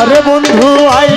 আরে বন্ধু আই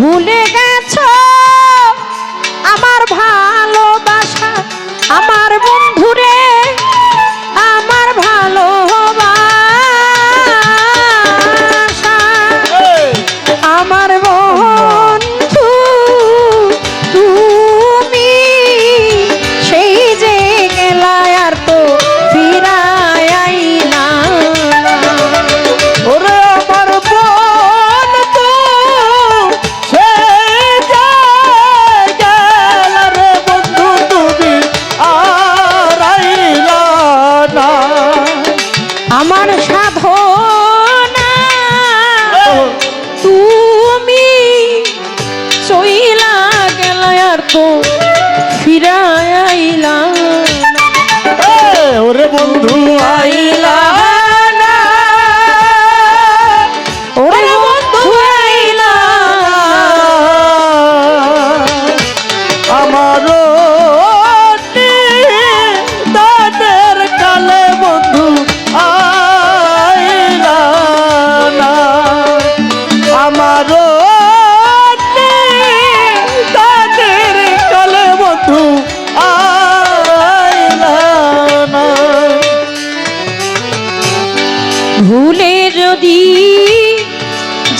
भूलेगा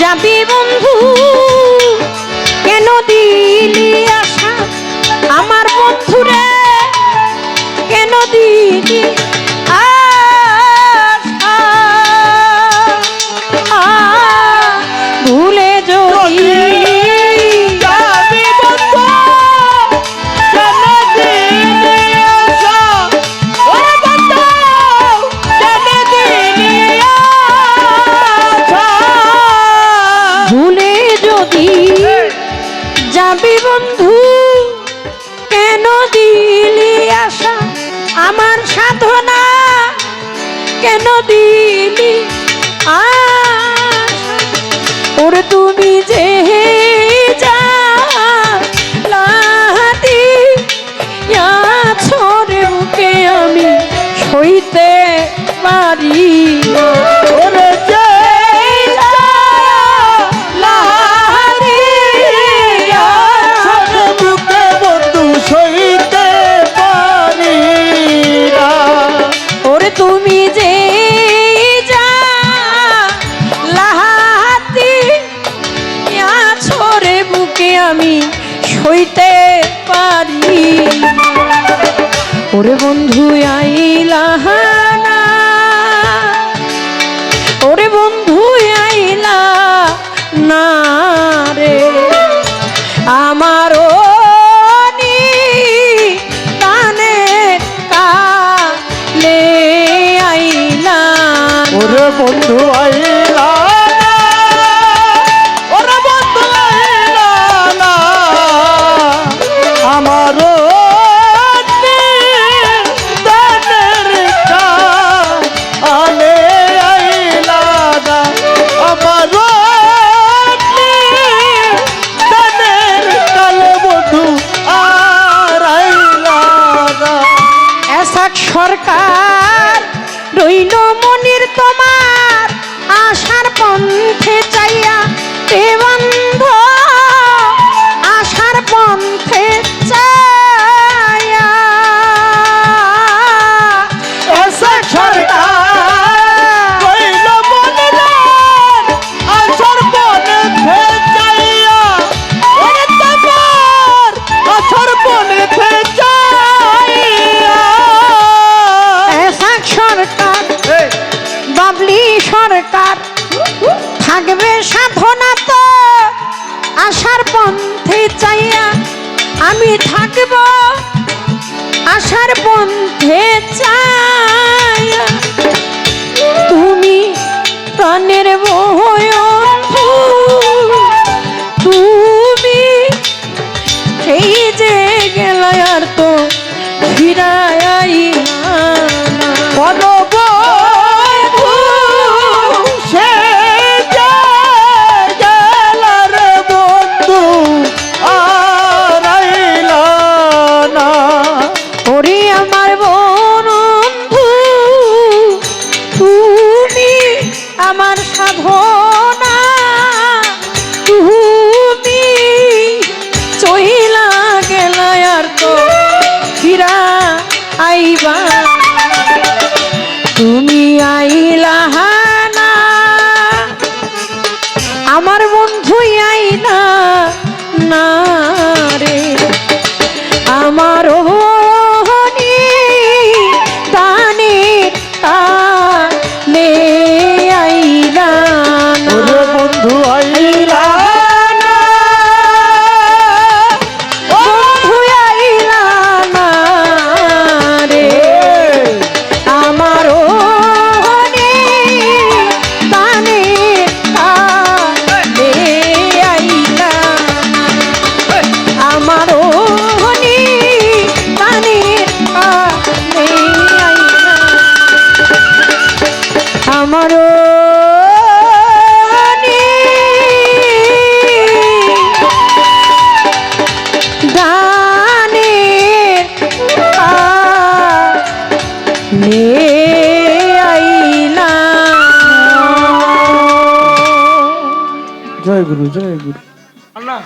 যাবি বন্ধু? কেন দিলি আশা আমার বন্ধুরে? কেন দিলি কেন দিলি ওরে তুমি যে ছড়ে মুখে আমি সইতে পারি আমি সইতে পারি। ওরে বন্ধু আইলাহা থাক সরকার। রইল মনির তোমার আমি থাকব আশার পন্থে চাই তুমি প্রাণের বহয় তুমি এই যে গেলায় আর তো ফিরাই আইবা। তুমি আইলা আমার বন্ধু আইনা না রে। আমারও